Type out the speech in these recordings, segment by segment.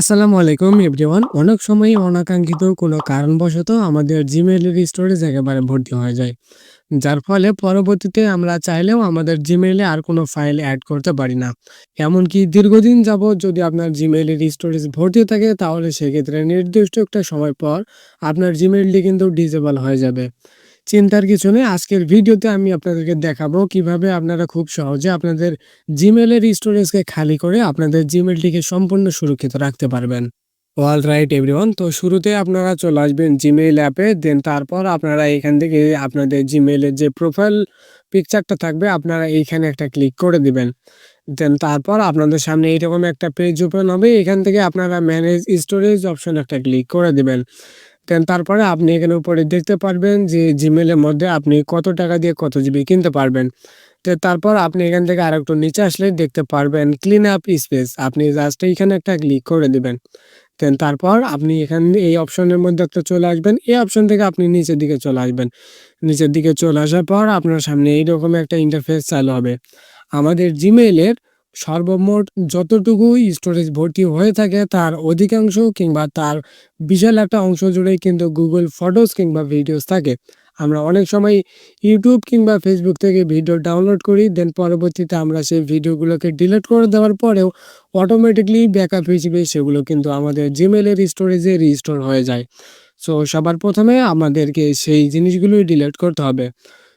আসসালামু আলাইকুম এভরিওয়ান। অনেক সময় অনাকাঙ্ক্ষিত কোনো কারণবশত আমাদের জিমেইলের স্টোরেজ একেবারে ভর্তি হয়ে যায়। যার ফলে পরবর্তীতে আমরা চাইলেও আমাদের জিমেইলে আর কোনো ফাইল অ্যাড করতে পারি না। এমনকি দীর্ঘদিন যাবৎ যদি আপনার জিমেইলের স্টোরেজ ভর্তি থাকে, তাহলে সেক্ষেত্রে নির্দিষ্ট একটা সময় পর আপনার জিমেইলটি কিন্তু ডিজেবল হয়ে যাবে। চিন্তার কিছু নেই। আজকের ভিডিওতে আমি আপনাদেরকে দেখাবো কীভাবে আপনারা খুব সহজে আপনাদের জিমেলের স্টোরেজকে খালি করে আপনাদের জিমেলটিকে সম্পূর্ণ সুরক্ষিত রাখতে পারবেন। অল রাইট এভরিওয়ান তো শুরুতে আপনারা চলে আসবেন জিমেইল অ্যাপে দেন তারপর আপনারা এখান থেকে আপনাদের জিমেইলের যে প্রোফাইল পিকচারটা থাকবে, আপনারা এইখানে একটা ক্লিক করে দিবেন। দেন তারপর আপনাদের সামনে এইরকম একটা পেজ ওপেন হবে। এখান থেকে আপনারা ম্যানেজ স্টোরেজ অপশন একটা ক্লিক করে দিবেন। দেন তারপরে আপনি এখানে উপরে দেখতে পারবেন যে জিমেলের মধ্যে আপনি কত টাকা দিয়ে কত জিবি কিনতে পারবেন। তো তারপর আপনি এখান থেকে আর একটু নিচে আসলে দেখতে পারবেন ক্লিন আপ স্পেস আপনি জাস্ট এইখানে একটা ক্লিক করে দেবেন। দেন তারপর আপনি এখানে এই অপশনের মধ্যে একটা চলে আসবেন। এই অপশন থেকে আপনি নিচের দিকে চলে আসবেন। নিচের দিকে চলে আসার পর আপনার সামনে এইরকম একটা ইন্টারফেস চালু হবে। আমাদের জিমেইলের সর্বমোট যতটুকু স্টোরেজ ভর্তি হয়ে থাকে তার অধিকাংশ কিংবা তার বিশাল একটা অংশ জুড়েই কিন্তু গুগল ফটোস কিংবা ভিডিওস থাকে। আমরা অনেক সময় ইউটিউব কিংবা ফেসবুক থেকে ভিডিও ডাউনলোড করি দেন পরবর্তীতে আমরা সেই ভিডিওগুলোকে ডিলিট করে দেওয়ার পরেও অটোমেটিকলি ব্যাকআপ হিসেবে সেগুলো কিন্তু আমাদের জিমেলের স্টোরেজে রিস্টোর হয়ে যায়। সো সবার প্রথমে আমাদেরকে সেই জিনিসগুলোই ডিলিট করতে হবে।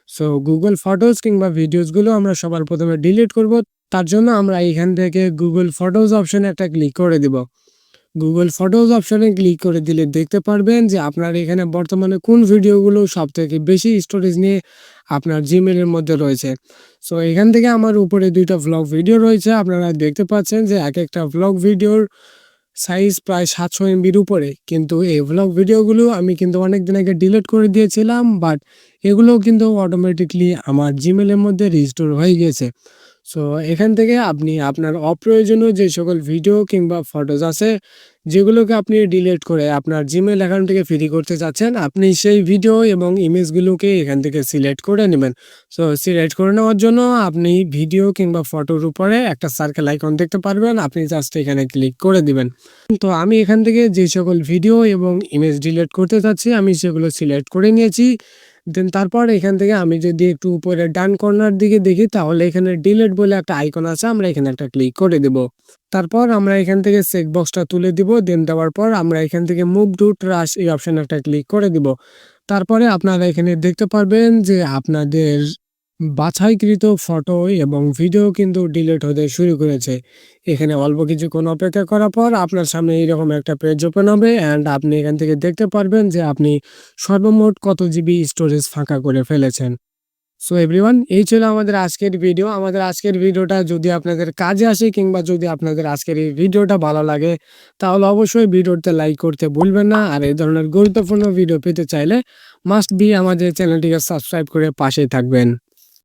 সো গুগল ফটোস কিংবা ভিডিওসগুলো আমরা সবার প্রথমে ডিলিট করব তার জন্য আমরা এখান থেকে গুগল ফটোজ অপশনে একটা ক্লিক করে দিব। গুগল ফটোজ অপশনে ক্লিক করে দিলে দেখতে পারবেন যে আপনার এখানে বর্তমানে কোন ভিডিওগুলো সব থেকে বেশি স্টোরেজ নিয়ে আপনার জিমেলের মধ্যে রয়েছে। সো এখান থেকে আমার উপরে দুইটা ভ্লগ ভিডিও রয়েছে। আপনারা দেখতে পাচ্ছেন যে এক একটা ভ্লগ ভিডিওর সাইজ প্রায় সাতশো এমবির উপরে। কিন্তু এই ভ্লগ ভিডিওগুলো আমি কিন্তু অনেক দিন আগে ডিলিট করে দিয়েছিলাম বাট এগুলোও কিন্তু অটোমেটিকলি আমার জিমেলের মধ্যে রিস্টোর হয়ে গিয়েছে সো এখান থেকে আপনি আপনার অপ্রয়োজনীয় যে সকল ভিডিও কিংবা ফটোজ আছে, যেগুলোকে আপনি ডিলিট করে আপনার জিমেল অ্যাকাউন্ট থেকে ফ্রি করতে চাচ্ছেন, আপনি সেই ভিডিও এবং ইমেজগুলোকে এখান থেকে সিলেক্ট করে নেবেন। সো সিলেক্ট করে নেওয়ার জন্য আপনি ভিডিও কিংবা ফটোর উপরে একটা সার্কেল আইকন দেখতে পারবেন, আপনি জাস্ট এখানে ক্লিক করে দিবেন। তো আমি এখান থেকে যে সকল ভিডিও এবং ইমেজ ডিলিট করতে চাচ্ছি, আমি সেগুলো সিলেক্ট করে নিয়েছি। দেন তারপর এখান থেকে আমি যদি একটু উপরে ডান কর্নার দিকে দেখি, তাহলে এখানে ডিলেট বলে একটা আইকন আছে, আমরা এখানে একটা ক্লিক করে দেব। তারপর আমরা এখান থেকে চেক বক্সটা তুলে দিব দেন দেওয়ার পর আমরা এখান থেকে মুভ ডু ট্রাস এই অপশানে একটা ক্লিক করে দিব। তারপরে আপনারা এখানে দেখতে পারবেন যে আপনাদের বাছাইকৃত ফটো এবং ভিডিও কিন্তু ডিলিট হতে শুরু করেছে। এখানে অল্প কিছুক্ষণ অপেক্ষা করার পর আপনার সামনে এইরকম একটা পেজ ওপেন হবে অ্যান্ড আপনি এখান থেকে দেখতে পারবেন যে আপনি সর্বমোট কত জিবি স্টোরেজ ফাঁকা করে ফেলেছেন। সো এভরিওয়ান এই ছিল আমাদের আজকের ভিডিও আমাদের আজকের ভিডিওটা যদি আপনাদের কাজে আসে কিংবা যদি আপনাদের আজকের এই ভিডিওটা ভালো লাগে, তাহলে অবশ্যই ভিডিওতে লাইক করতে ভুলবেন না। আর এই ধরনের গুরুত্বপূর্ণ ভিডিও পেতে চাইলে মাস্ট বি আমাদের চ্যানেলটিকে সাবস্ক্রাইব করে পাশেই থাকবেন।